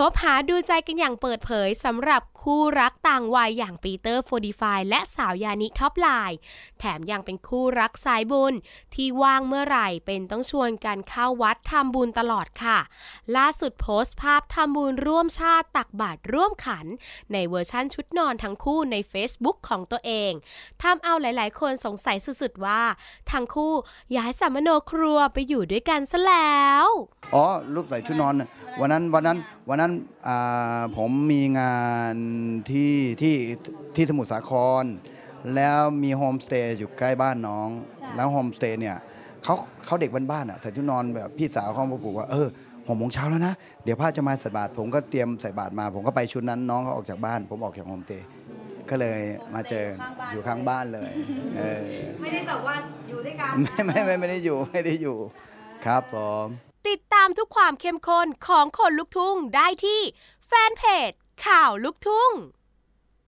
คบหาดูใจกันอย่างเปิดเผยสำหรับคู่รักต่างวัยอย่างปีเตอร์โฟดีฟายและสาวยานิท็อปไลน์แถมยังเป็นคู่รักสายบุญ ที่ว่างเมื่อไหร่เป็นต้องชวนกันเข้าวัดทำบุญตลอดค่ะ ล่าสุดโพสต์ภาพทำบุญร่วมชาติตักบาตรร่วมขัน ในเวอร์ชั่นชุดนอนทั้งคู่ใน Facebook ของตัวเองทำเอาหลาย ๆ คนสงสัยสุด ๆ ว่า ทั้งคู่ย้ายสัมมโนครัวไปอยู่ด้วยกันซะแล้วอ๋อรูปใส่ชุดนอนน่ะวันนั้นวันนั้นวันนั้นอ่าผมมีงานที่ที่ที่สมุทรสาคร แล้วมีโฮมสเตย์อยู่ใกล้บ้านน้อง แล้วโฮมสเตย์เนี่ยเขาเขาเด็กบ้านๆอะใส่ชุดนอนแบบพี่สาวเขามาบอกว่าเออหกโมงเช้าแล้วนะ เดี๋ยวพระจะมาใส่บาตรผมก็เตรียมใส่บาตรมา ผมก็ไปชุดนั้นน้องเขาออกจากบ้าน ผมออกจากโฮมสเตย์ก็เลยมาเจออยู่ข้างบ้านเลยเออไม่ได้แบบว่าอยู่ด้วยกันไม่ไม่ไม่ไม่ได้อยู่ไม่ได้อยู่ครับผม ติดตามทุกความเข้มข้นของคนลุกทุ่งได้ที่แฟนเพจข่าวลุกทุ่ง